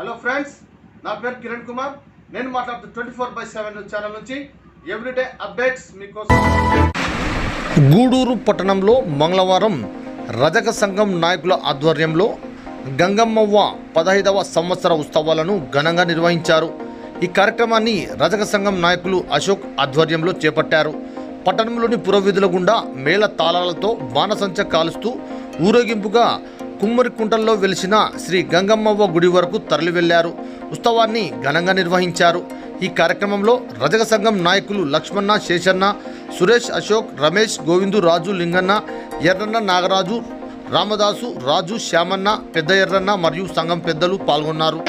Hello friends నా పేరు కిరణ్ కుమార్. నేను మాట్లాడుతూ twenty four by seven channel నుంచి ఎవ్రీడే అప్డేట్స్ మీకోసం. గూడూరు పట్టణంలో మంగళవారం రజక సంఘం నాయకుల ఆధ్వర్యంలో గంగమ్మవ్వ పదహైదవ సంవత్సర ఉత్సవాలను ఘనంగా నిర్వహించారు. ఈ కార్యక్రమాన్ని రజక సంఘం నాయకులు అశోక్ ఆధ్వర్యంలో చేపట్టారు. పట్టణంలోని పురవీధుల గుండా మేళ తాళాలతో బాణసంచ కాలుస్తూ ఊరేగింపుగా కుమ్మరికుంటల్లో వెలిసిన శ్రీ గంగమ్మవ్వ గుడి వరకు తరలి వెళ్ళారు ఉత్సవాన్ని ఘనంగా నిర్వహించారు. ఈ కార్యక్రమంలో రజక సంఘం నాయకులు లక్ష్మణ శేషన్న సురేష్ అశోక్ రమేష్ గోవిందు రాజు లింగన్న ఎర్రన్న నాగరాజు రామదాసు రాజు శ్యామన్న పెద్ద ఎర్రన్న మరియు సంఘం పెద్దలు పాల్గొన్నారు.